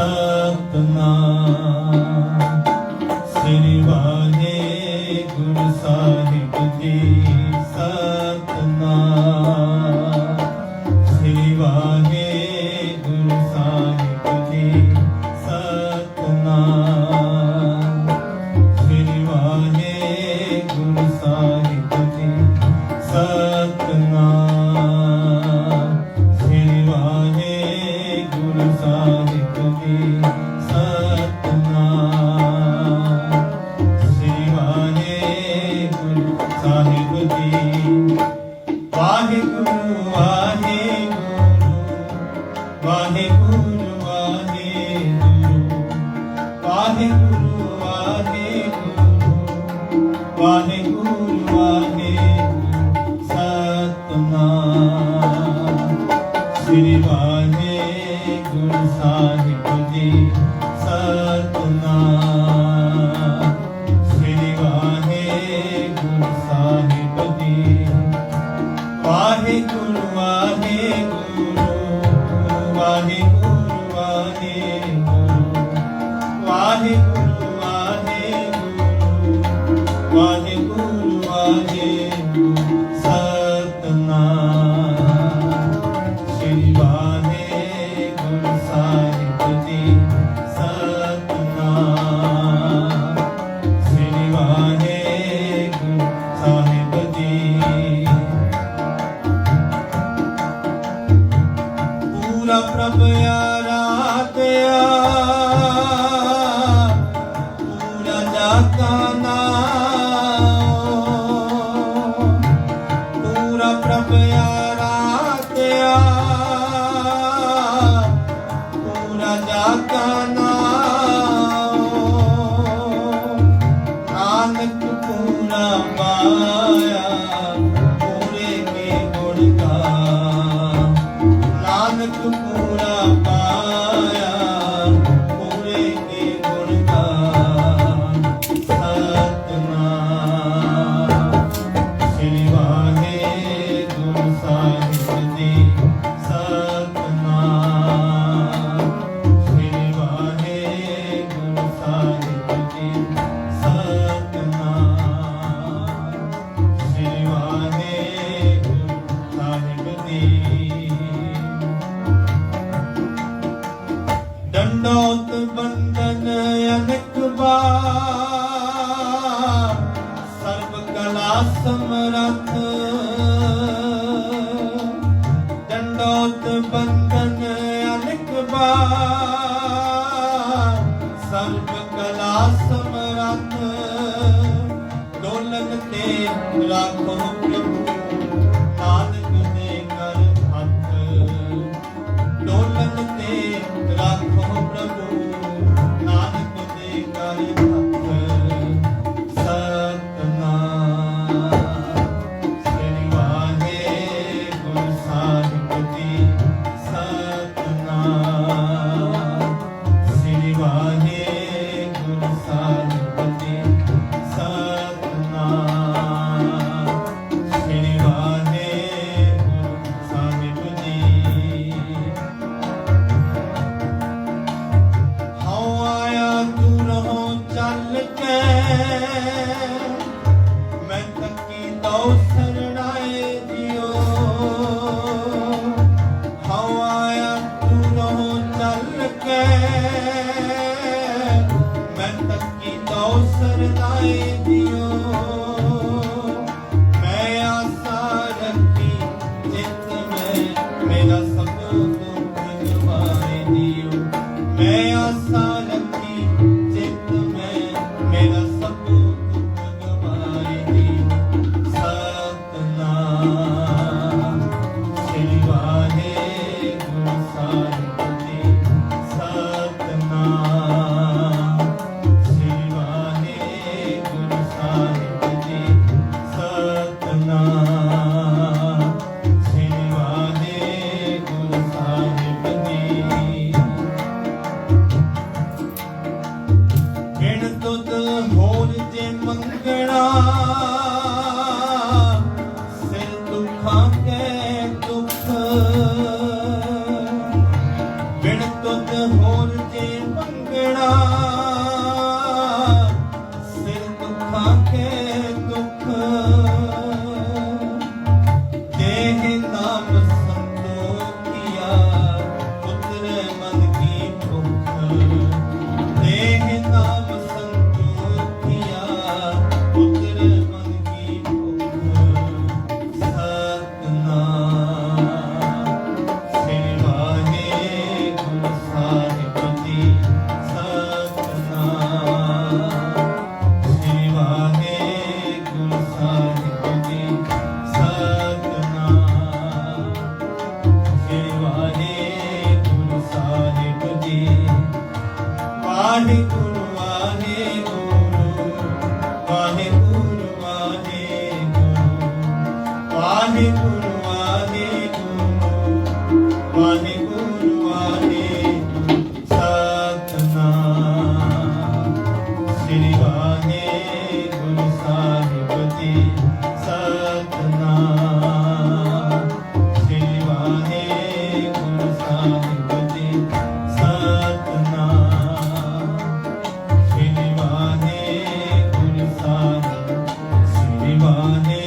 Satnam Waheguru irmã Hallelujah. ਅਸਮਰਥ ਦੰਡੋਤ ਬੰਧਨ ਅਨਿਕ ਬਾਰ ਸਰਬ ਕਲਾ ਸਮਰਥ ਡੋਲਨ ਤੇ ਰਾਖੋ ਪ੍ਰਭੂ। ਨਾਨਕ ਦੇ ਕਰ ਹੱਥ। ਡੋਲਨ ਤੇ ਰਾਖੋ ਪ੍ਰਭੂ। ਨਾਨਕ ਦੇ ਕਰ না ஆடி Amen.